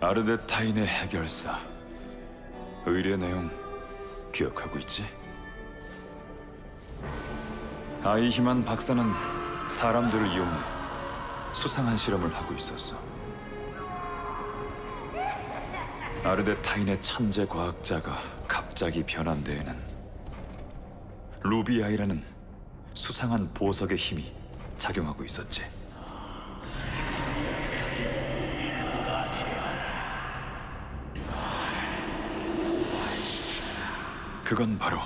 아르데타인의 해결사. 의뢰 내용 기억하고 있지? 아이히만 박사는 사람들을 이용해 수상한 실험을 하고 있었어. 아르데타인의 천재 과학자가 갑자기 변한 데에는 루비아이라는 수상한 보석의 힘이 작용하고 있었지. 그건 바로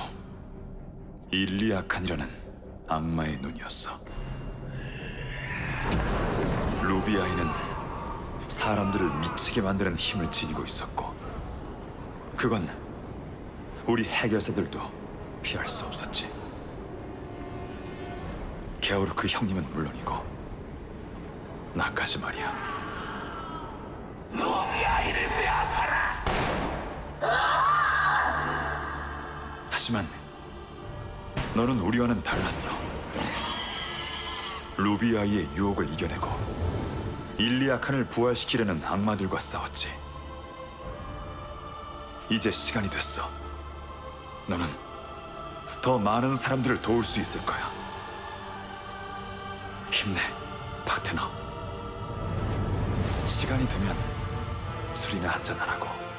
일리아칸이라는 악마의 눈이었어. 루비아이는 사람들을 미치게 만드는 힘을 지니고 있었고, 그건 우리 해결사들도 피할 수 없었지. 게오르크 형님은 물론이고, 나까지 말이야. 루비아이를 빼앗아라! 하지만 너는 우리와는 달랐어. 루비아이의 유혹을 이겨내고 일리아칸을 부활시키려는 악마들과 싸웠지. 이제 시간이 됐어. 너는 더 많은 사람들을 도울 수 있을 거야. 힘내, 파트너. 시간이 되면 술이나 한잔 하라고.